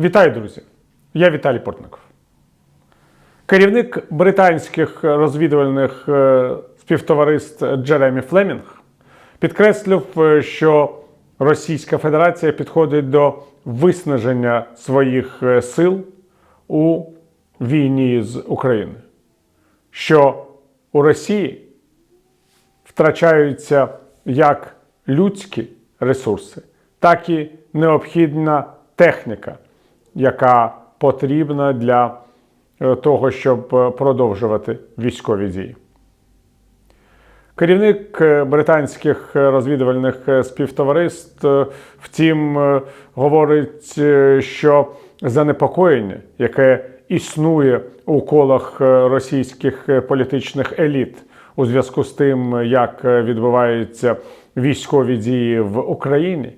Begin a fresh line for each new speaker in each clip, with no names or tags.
Вітаю, друзі! Я Віталій Портников. Керівник британських розвідувальних е, співтовариств Джеремі Флемінг підкреслив, е, що Російська Федерація підходить до виснаження своїх е, сил у війні з Україною, що у Росії втрачаються як людські ресурси, так і необхідна техніка, яка потрібна для е, того, щоб е, продовжувати військові дії. Керівник е, британських розвідувальних співтовариств, е, втім, говорить, що занепокоєння, яке існує у колах російських політичних еліт у зв'язку з тим, як відбуваються військові дії в Україні,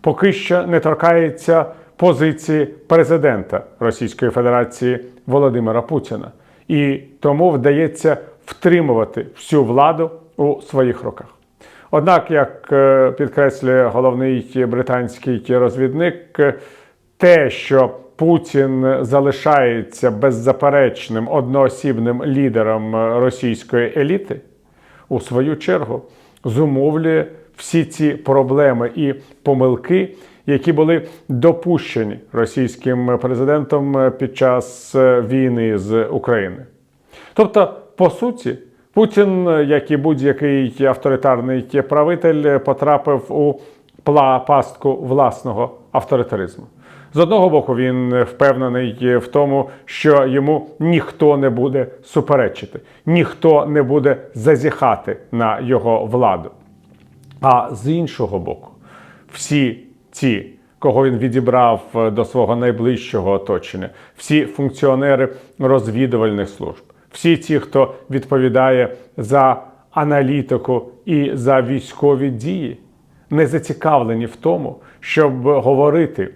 поки що не торкається позиції президента Російської Федерації Володимира Путіна, і тому вдається втримувати всю владу у своїх руках. Однак, як е, підкреслює головний британський розвідник, е, те, що Путін залишається беззаперечним одноосібним лідером російської еліти, у свою чергу зумовлює всі ці проблеми і помилки, які були допущені російським президентом під час е, війни з України. Тобто, по суті, Путін, як і будь-який авторитарний правитель, потрапив у пастку власного авторитаризму. З одного боку, він впевнений в тому, що йому ніхто не буде суперечити, ніхто не буде зазіхати на його владу. А з іншого боку, всі ті, кого він відібрав е, до свого найближчого оточення, всі функціонери розвідувальних служб, всі ті, хто відповідає за аналітику і за військові дії, не зацікавлені в тому, щоб говорити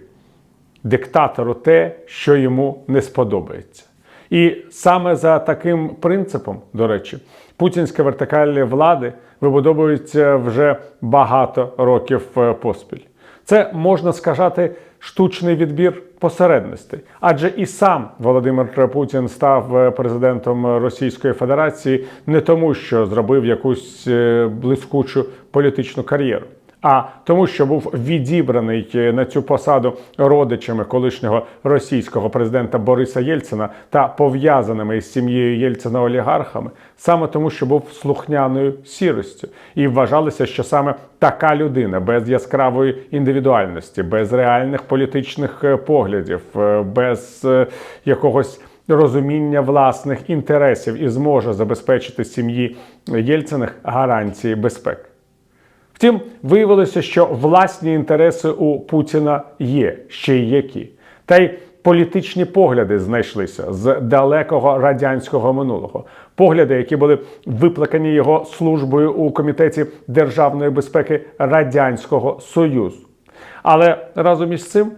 диктатору те, що йому не сподобається. І саме за таким принципом, до речі, путінська вертикаль влади вибудовується вже багато років е, поспіль. Це можна сказати штучний відбір посередностей, адже і сам Володимир Путін став е, президентом Російської Федерації не тому, що зробив якусь е, блискучу політичну кар'єру а тому, що був відібраний е, на цю посаду родичами колишнього російського президента Бориса Єльцина та пов'язаними із сім'єю Єльцина олігархами, саме тому, що був слухняною сіростю, і вважалося, що саме така людина без яскравої індивідуальності, без реальних політичних е, поглядів, е, без якогось розуміння власних інтересів і зможе забезпечити сім'ї Єльциних гарантії безпеки. Втім, виявилося, що власні інтереси у Путіна є ще й які. Та й політичні погляди знайшлися з далекого радянського минулого. Погляди, які були виплакані його службою у комітеті державної безпеки Радянського Союзу. Але разом із цим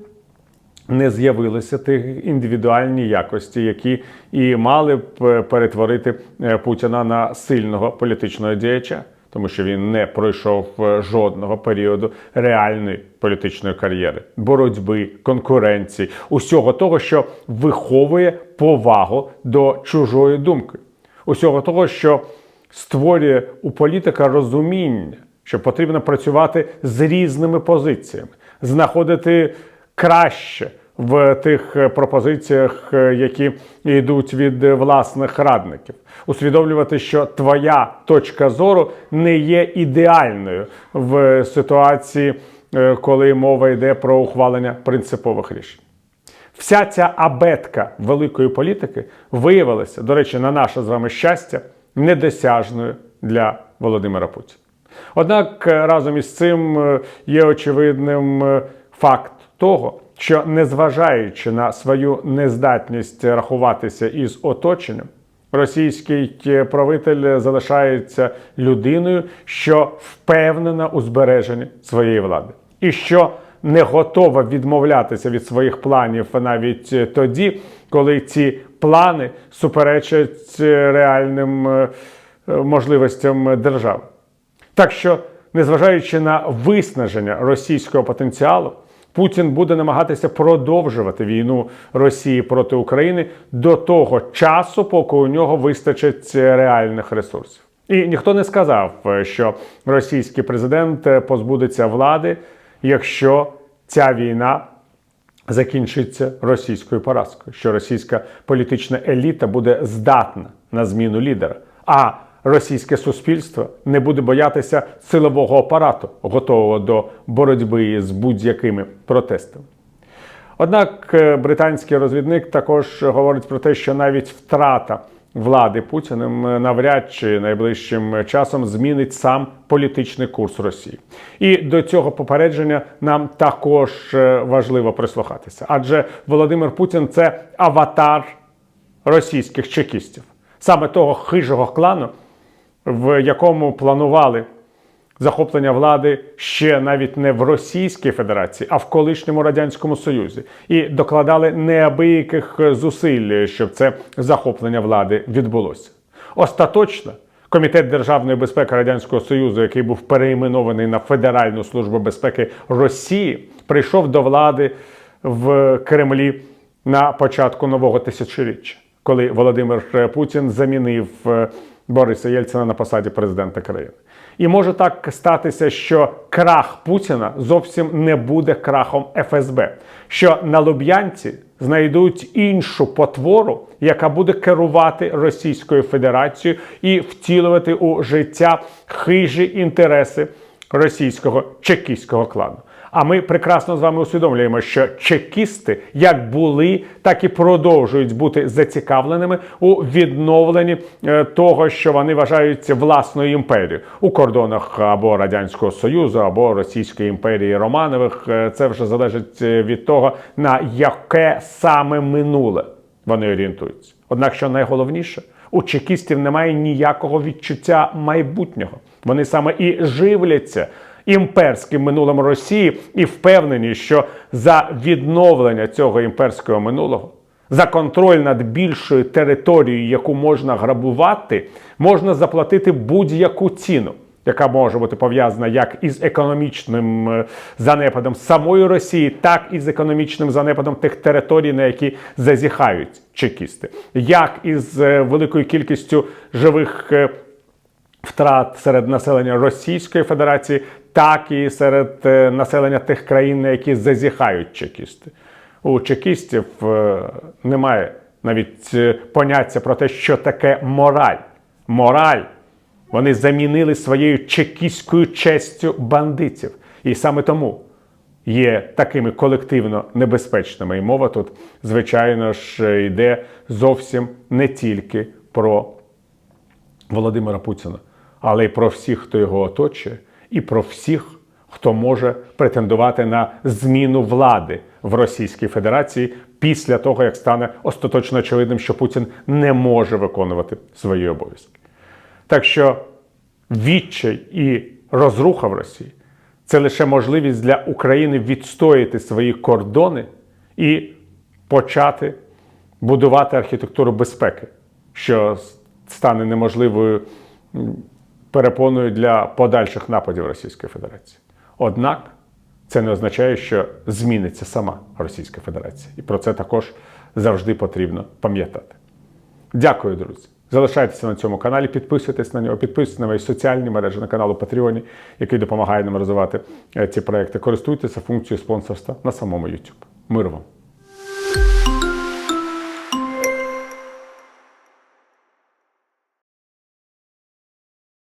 не з'явилися тих індивідуальні якості, які і мали б е, перетворити е, Путіна на сильного політичного діяча, тому що він не пройшов е, жодного періоду реальної політичної кар'єри, боротьби, конкуренції, усього того, що виховує повагу до чужої думки, усього того, що створює у політика розуміння, що потрібно працювати з різними позиціями, знаходити краще в тих е, пропозиціях, е, які йдуть від власних радників, усвідомлювати, що твоя точка зору не є ідеальною в ситуації, е, коли мова йде про ухвалення принципових рішень. Вся ця абетка великої політики виявилася, до речі, на наше з вами щастя, недосяжною для Володимира Путіна. Однак разом із цим є очевидним факт того, що незважаючи на свою нездатність рахуватися із оточенням, російський е, правитель залишається людиною, що впевнена у збереженні своєї влади, і що не готова відмовлятися від своїх планів навіть е, тоді, коли ці плани суперечать е, реальним можливостям держави. Так що, незважаючи на виснаження російського потенціалу, Путін буде намагатися продовжувати війну Росії проти України до того часу, поки у нього вистачить реальних ресурсів. І ніхто не сказав, що російський президент позбудеться влади, якщо ця війна закінчиться російською поразкою, що російська політична еліта буде здатна на зміну лідера. А російське суспільство не буде боятися силового апарату, готового до боротьби з будь-якими протестами. Однак е, британський розвідник також говорить про те, що навіть втрата влади Путіним е, навряд чи найближчим часом змінить сам політичний курс Росії. І до цього попередження нам також е, важливо прислухатися, адже Володимир Путін це аватар російських чекістів, саме того хижого клану, в якому планували захоплення влади ще навіть не в Російській Федерації, а в колишньому радянському Союзі, і докладали неабияких зусиль, щоб це захоплення влади відбулося. Остаточно. Комітет державної безпеки радянського союзу, який був переіменований на Федеральну службу безпеки Росії, прийшов до влади в Кремлі на початку нового тисячоріччя, коли Володимир Путін замінив е, Бориса Єльцина на посаді президента країни. І може так статися, що крах Путіна зовсім не буде крахом ФСБ, що на Луб'янці знайдуть іншу потвору, яка буде керувати Російською Федерацією і втілювати у життя хижі інтереси російського чекістського клану. А ми прекрасно з вами усвідомлюємо, що чекісти як були, так і продовжують бути зацікавленими у відновленні е, того, що вони вважають власною імперією у кордонах або радянського союзу, або Російської імперії Романових. Е, Це вже залежить е, від того, на яке саме минуле вони орієнтуються. Однак, що найголовніше, у чекістів немає ніякого відчуття майбутнього. Вони саме і живляться імперським минулим Росії і впевнені, що за відновлення цього імперського минулого, за контроль над більшою територією, яку можна грабувати, можна заплатити будь-яку ціну. Яка може бути пов'язана як із економічним е, занепадом самої Росії, так і з економічним занепадом тих територій, на які зазіхають чекісти, як із е, великою кількістю живих е, втрат серед населення Російської Федерації, так і серед е, населення тих країн, на які зазіхають чекісти. У чекістів е, немає навіть е, поняття про те, що таке мораль. Мораль вони замінили своєю чекістською честю бандитів. І саме тому є такими колективно небезпечними. І мова тут, звичайно ж, йде зовсім не тільки про Володимира Путіна, але й про всіх, хто його оточує, і про всіх, хто може претендувати на зміну влади в Російській Федерації після того, як стане остаточно очевидним, що Путін не може виконувати свої обов'язки. Так що відчай і розруха в Росії це лише можливість для України відстояти свої кордони і почати будувати архітектуру безпеки, що стане неможливою перепоною для подальших нападів Російської Федерації. Однак це не означає, що зміниться сама Російська Федерація. І про це також завжди потрібно пам'ятати. Дякую, друзі. Залишайтеся на цьому каналі, підписуйтесь на нього, підписуйтесь на мої соціальні мережі на канал у Patreon, який допомагає нам розвивати е, ці проекти. Користуйтеся функцією спонсорства на самому YouTube. Миру вам!